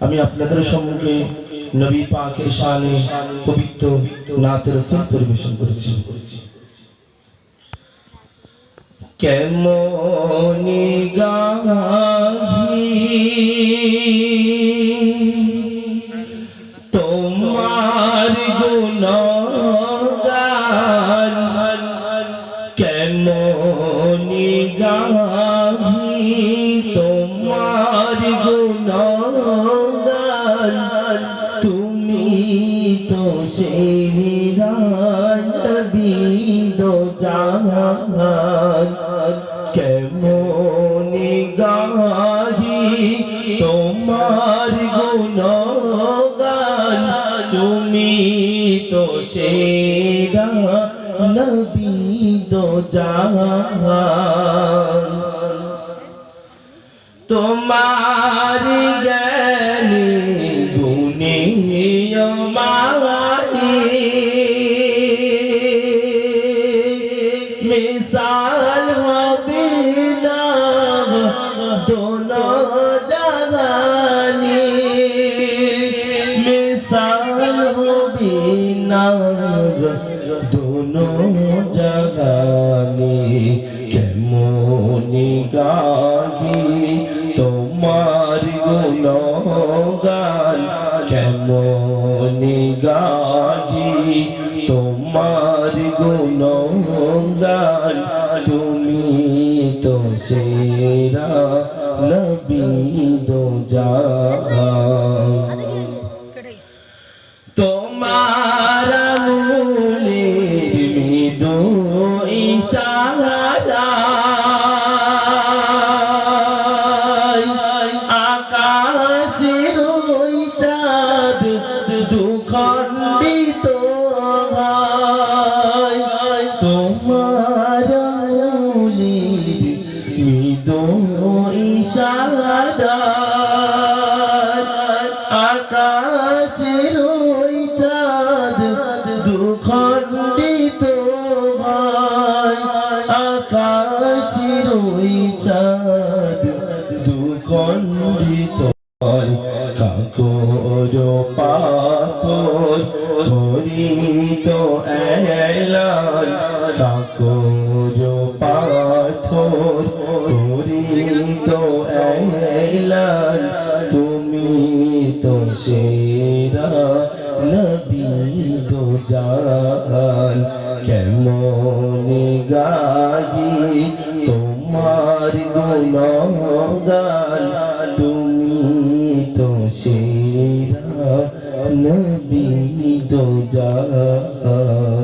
আমি আপনাদের সম্মুখে নবী পাকের শানে পবিত্র নাত রসুল পরিবেশন করেছি। কেমন গাহি তোমার গুণগান তোমার গুণগান, তুমি তো সেই নবী দো জাহান। কেমন গাহি তোমার গুণগান, তুমি তো সেরা নবী দো জাহান। তোমার জ্ঞানী গুণী মিসাল হবে না দোনো জাগানি মিসাল হবে না দোনো জাগানি কেমন গাহি কেমন গাহি তোমার গুণগান তুমি তো সেরা নবী দো জাহান তোমার আঙুলের মৃদু ইশারায় আকাশের ওই চাঁদ, দুখণ্ডিত হয়। আকাশের ওই চাঁদ দুখণ্ডিত পাথর, হরিত এলান। সেরা নবী দো জান কেমন গাহি তোমার গুণগান? তুমি তো সেরা নবী দো জাহান